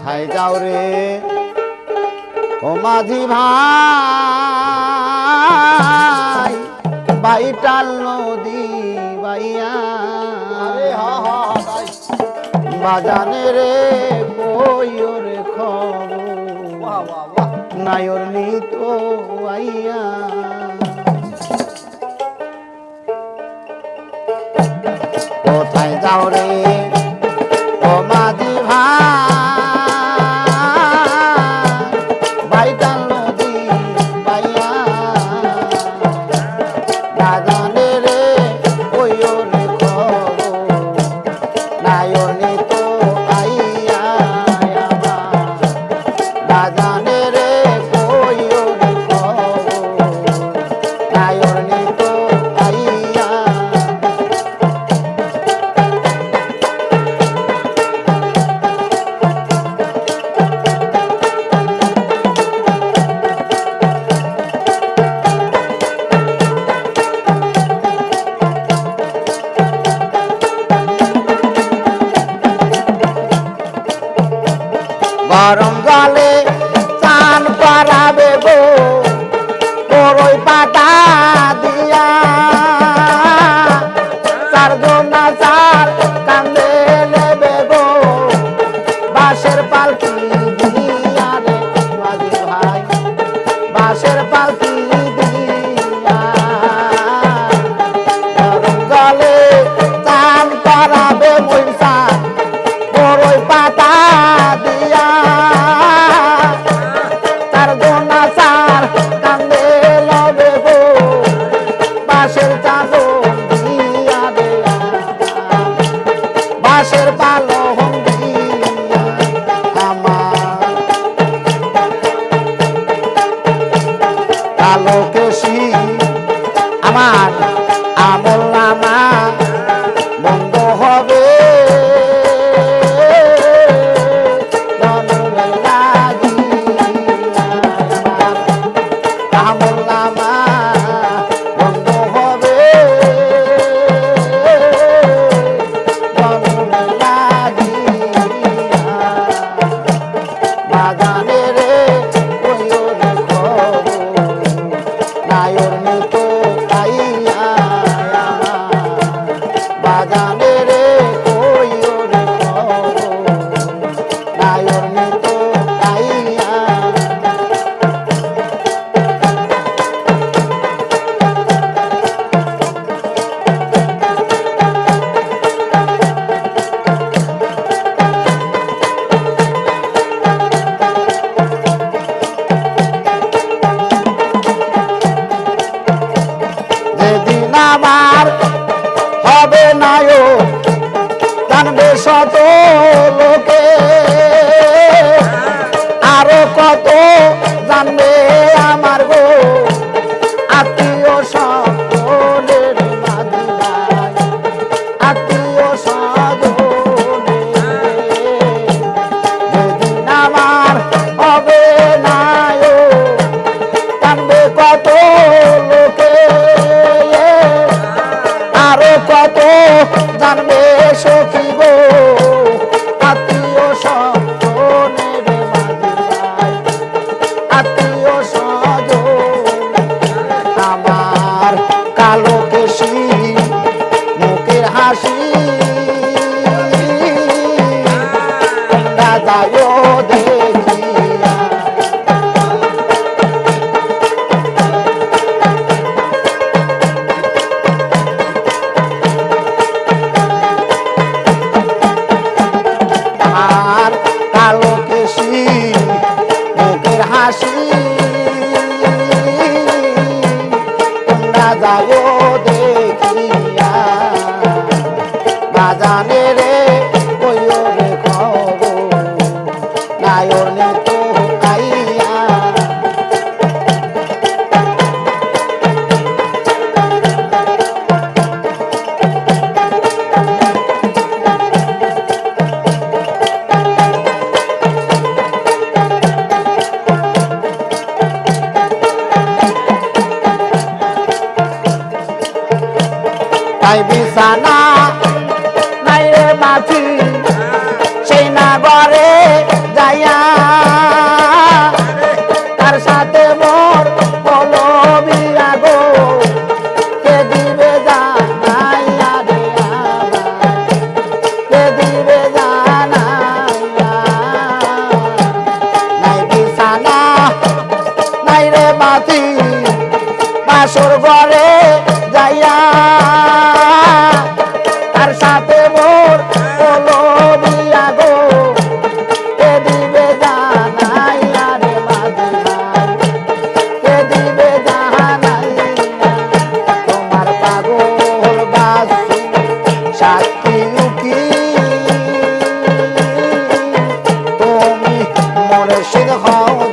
কোথায় যাও রে? ও মাঝি ভাই বাইটাল নদী বাইয়া। বাজানে রে কইর খবর নায়র নিত আইয়া। কোথায় যাও রে? বাড়াবে গো বড়ই পাতা দিয়া। চার গোনা চার কান্দে নেবে গো বাঁশের পালকি শত লোকে। আরও কত জানবে আমার গো আত্মীয় সকলের আত্মীয় সাধনে আমার হবে নায় জানবে কত লোকে। আরও কত জানবে হাসি মুখের হাসি। তোমরা যাও দেখিয়া। বাজানে নাই বিছানা, নাই রে মাছি সেই নাগরে যাইয়া। তার সাথে মোর পলবি আগো, কে দিবে জানাইয়া রে কে দিবে জানাইয়া? নাই বিছানা, নাই রে মাছি বাসর ঘরে 睡得好